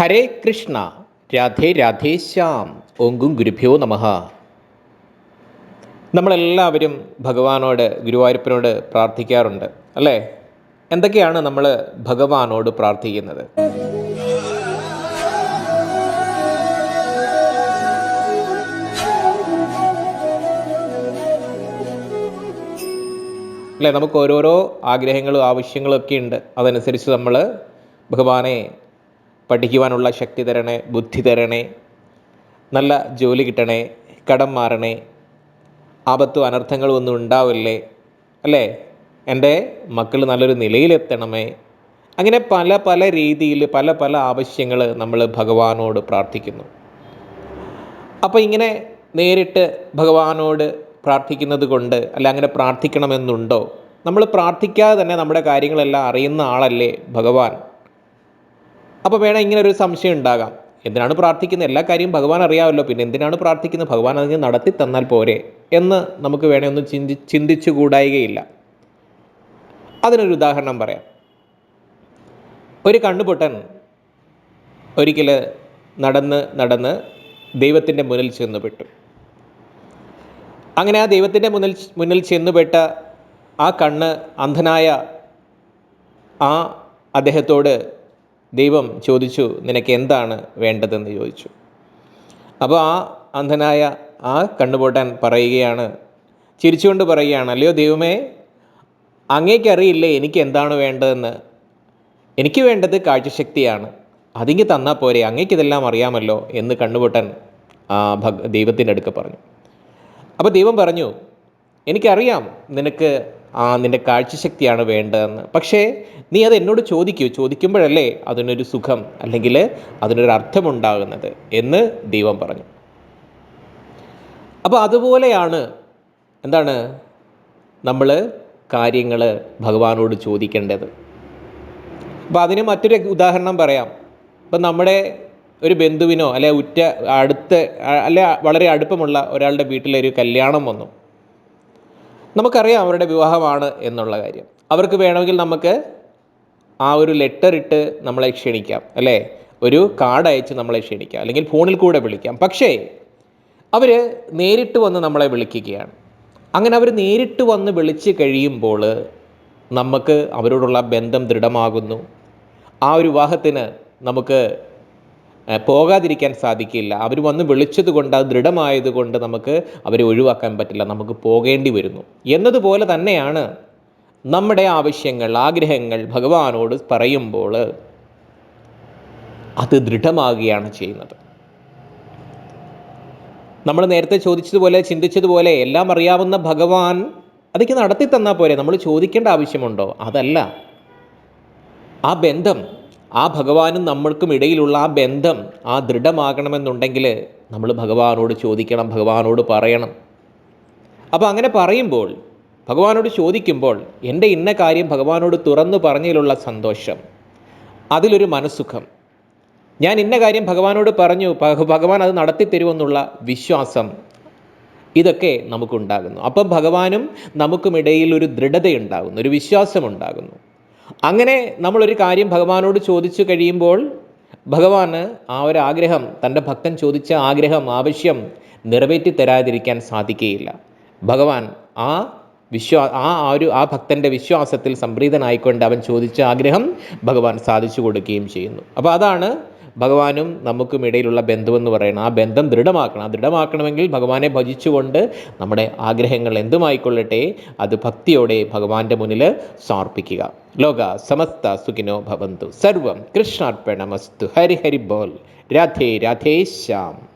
ഹരേ കൃഷ്ണ രാധേ രാധേ ശ്യാം ഓങ്കും ഗുരുഭ്യോ നമഃ. നമ്മളെല്ലാവരും ഭഗവാനോട് ഗുരുവായൂരപ്പനോട് പ്രാർത്ഥിക്കാറുണ്ട് അല്ലേ? എന്തൊക്കെയാണ് നമ്മൾ ഭഗവാനോട് പ്രാർത്ഥിക്കുന്നത്? അല്ലേ നമുക്ക് ഓരോരോ ആഗ്രഹങ്ങളും ആവശ്യങ്ങളും ഒക്കെ ഉണ്ട്. അതനുസരിച്ച് നമ്മൾ ഭഗവാനെ പഠിക്കുവാനുള്ള ശക്തി തരണേ ബുദ്ധി തരണേ നല്ല ജോലി കിട്ടണേ കടം മാറണേ ആപത്തും അനർത്ഥങ്ങളും ഒന്നും ഉണ്ടാവില്ലേ? അല്ലേ? എന്റെ മക്കൾ നല്ലൊരു നിലയിലെത്തണമേ. അങ്ങനെ പല പല രീതിയിൽ പല പല ആവശ്യങ്ങൾ നമ്മൾ ഭഗവാനോട് പ്രാർത്ഥിക്കുന്നു. അപ്പോൾ ഇങ്ങനെ നേരിട്ട് ഭഗവാനോട് പ്രാർത്ഥിക്കുന്നത് കൊണ്ട് അല്ല അങ്ങനെ പ്രാർത്ഥിക്കണമെന്നുണ്ടോ? നമ്മൾ പ്രാർത്ഥിക്കാതെ തന്നെ നമ്മുടെ കാര്യങ്ങളെല്ലാം അറിയുന്ന ആളല്ലേ ഭഗവാൻ. അപ്പോൾ വേണം ഇങ്ങനെ ഒരു സംശയം ഉണ്ടാകാം. എന്തിനാണ് പ്രാർത്ഥിക്കുന്നത്? എല്ലാ കാര്യവും ഭഗവാൻ അറിയാമല്ലോ. പിന്നെ എന്തിനാണ് പ്രാർത്ഥിക്കുന്നത്? ഭഗവാൻ അതിന് നടത്തി തന്നാൽ പോരെ എന്ന് നമുക്ക് വേണേ ചിന്തി ചിന്തിച്ചു കൂടായികയില്ല. അതിനൊരു ഉദാഹരണം പറയാം. ഒരു കണ്ണുപൊട്ടൻ ഒരിക്കൽ നടന്ന് നടന്ന് ദൈവത്തിന്റെ മുന്നിൽ ചെന്നുപെട്ടു. അങ്ങനെ ആ ദൈവത്തിന്റെ മുന്നിൽ മുന്നിൽ ചെന്നുപെട്ട ആ കണ്ണ് അന്ധനായ ആ അദ്ദേഹത്തോട് ദൈവം ചോദിച്ചു നിനക്ക് എന്താണ് വേണ്ടതെന്ന്? ചോദിച്ചു. അപ്പോൾ ആ അന്ധനായ ആ കണ്ണുപൊട്ടാൻ പറയുകയാണ് ചിരിച്ചുകൊണ്ട് പറയുകയാണ് അല്ലയോ ദൈവമേ അങ്ങേക്കറിയില്ലേ എനിക്ക് എന്താണ് വേണ്ടതെന്ന്? എനിക്ക് വേണ്ടത് കാഴ്ചശക്തിയാണ്. അതിങ്ങ് തന്നാൽ പോരെ അങ്ങേക്ക് ഇതെല്ലാം അറിയാമല്ലോ എന്ന് കണ്ണുപൊട്ടൻ ആ ഭഗ ദൈവത്തിന്റെ അടുക്ക് പറഞ്ഞു. അപ്പോൾ ദൈവം പറഞ്ഞു എനിക്കറിയാം നിനക്ക് ആ നിന്റെ കാഴ്ചശക്തിയാണ് വേണ്ടതെന്ന്. പക്ഷേ നീ അത് എന്നോട് ചോദിക്കൂ. ചോദിക്കുമ്പോഴല്ലേ അതിനൊരു സുഖം അല്ലെങ്കിൽ അതിനൊരു അർത്ഥമുണ്ടാകുന്നത് എന്ന് ദൈവം പറഞ്ഞു. അപ്പോൾ അതുപോലെയാണ് എന്താണ് നമ്മൾ കാര്യങ്ങൾ ഭഗവാനോട് ചോദിക്കേണ്ടത്. അപ്പോൾ അതിന് മറ്റൊരു ഉദാഹരണം പറയാം. ഇപ്പം നമ്മുടെ ഒരു ബന്ധുവിനോ അല്ലെ ഉറ്റ അടുത്ത് അല്ലെ വളരെ അടുപ്പമുള്ള ഒരാളുടെ വീട്ടിലൊരു കല്യാണം വന്നു. നമുക്കറിയാം അവരുടെ വിവാഹമാണ് എന്നുള്ള കാര്യം. അവർക്ക് വേണമെങ്കിൽ നമുക്ക് ആ ഒരു ലെറ്റർ ഇട്ട് നമ്മളെ ക്ഷണിക്കാം അല്ലേ? ഒരു കാർഡ് അയച്ച് നമ്മളെ ക്ഷണിക്കാം അല്ലെങ്കിൽ ഫോണിൽ കൂടെ വിളിക്കാം. പക്ഷേ അവർ നേരിട്ട് വന്ന് നമ്മളെ വിളിക്കുകയാണ്. അങ്ങനെ അവർ നേരിട്ട് വന്ന് വിളിച്ച് കഴിയുമ്പോൾ നമുക്ക് അവരോടുള്ള ബന്ധം ദൃഢമാകുന്നു. ആ ഒരു വിവാഹത്തിന് നമുക്ക് പോകാതിരിക്കാൻ സാധിക്കില്ല. അവർ വന്ന് വിളിച്ചത് കൊണ്ട് അത് ദൃഢമായത് കൊണ്ട് നമുക്ക് അവരെ ഒഴിവാക്കാൻ പറ്റില്ല. നമുക്ക് പോകേണ്ടി വരുന്നു. എന്നതുപോലെ തന്നെയാണ് നമ്മുടെ ആവശ്യങ്ങൾ ആഗ്രഹങ്ങൾ ഭഗവാനോട് പറയുമ്പോൾ അത് ദൃഢമാകുകയാണ് ചെയ്യുന്നത്. നമ്മൾ നേരത്തെ ചോദിച്ചതുപോലെ ചിന്തിച്ചതുപോലെ എല്ലാം അറിയാവുന്ന ഭഗവാൻ അതൊക്കെ നടത്തി തന്നാൽ പോരെ. നമ്മൾ ചോദിക്കേണ്ട ആവശ്യമുണ്ടോ? അതല്ല. ആ ബന്ധം ആ ഭഗവാനും നമ്മൾക്കും ഇടയിലുള്ള ആ ബന്ധം ആ ദൃഢമാകണമെന്നുണ്ടെങ്കിൽ നമ്മൾ ഭഗവാനോട് ചോദിക്കണം ഭഗവാനോട് പറയണം. അപ്പോൾ അങ്ങനെ പറയുമ്പോൾ ഭഗവാനോട് ചോദിക്കുമ്പോൾ എന്റെ ഇന്ന കാര്യം ഭഗവാനോട് തുറന്നു പറഞ്ഞതിലുള്ള സന്തോഷം അതിലൊരു മനസ്സുഖം. ഞാൻ ഇന്ന കാര്യം ഭഗവാനോട് പറഞ്ഞു ഭഗവാൻ അത് നടത്തി തരുമെന്നുള്ള വിശ്വാസം ഇതൊക്കെ നമുക്കുണ്ടാകുന്നു. അപ്പം ഭഗവാനും നമുക്കുമിടയിൽ ഒരു ദൃഢതയുണ്ടാകുന്നു ഒരു വിശ്വാസമുണ്ടാകുന്നു. അങ്ങനെ നമ്മളൊരു കാര്യം ഭഗവാനോട് ചോദിച്ചു കഴിയുമ്പോൾ ഭഗവാൻ ആ ഒരു ആഗ്രഹം തന്റെ ഭക്തൻ ചോദിച്ച ആഗ്രഹം ആവശ്യം നിറവേറ്റി തരാതിരിക്കാൻ സാധിക്കുകയില്ല. ഭഗവാൻ ആ വിശ്വാ ആ ഒരു ആ ഭക്തന്റെ വിശ്വാസത്തിൽ സംപ്രീതനായിക്കൊണ്ട് അവൻ ചോദിച്ച ആഗ്രഹം ഭഗവാൻ സാധിച്ചു കൊടുക്കുകയും ചെയ്യുന്നു. അപ്പോൾ അതാണ് ഭഗവാനും നമുക്കും ഇടയിലുള്ള ബന്ധമെന്ന് പറയണം. ആ ബന്ധം ദൃഢമാക്കണം. ആ ദൃഢമാക്കണമെങ്കിൽ ഭഗവാനെ ഭജിച്ചുകൊണ്ട് നമ്മുടെ ആഗ്രഹങ്ങൾ എന്തുമായിക്കൊള്ളട്ടെ അത് ഭക്തിയോടെ ഭഗവാന്റെ മുന്നിൽ സമർപ്പിക്കുക. ലോക സമസ്ത സുഖിനോ ഭവന്തു. സർവം കൃഷ്ണാർപ്പണമസ്തു. ഹരി ഹരി ബോൽ രാധേ രാധേ ശ്യാം.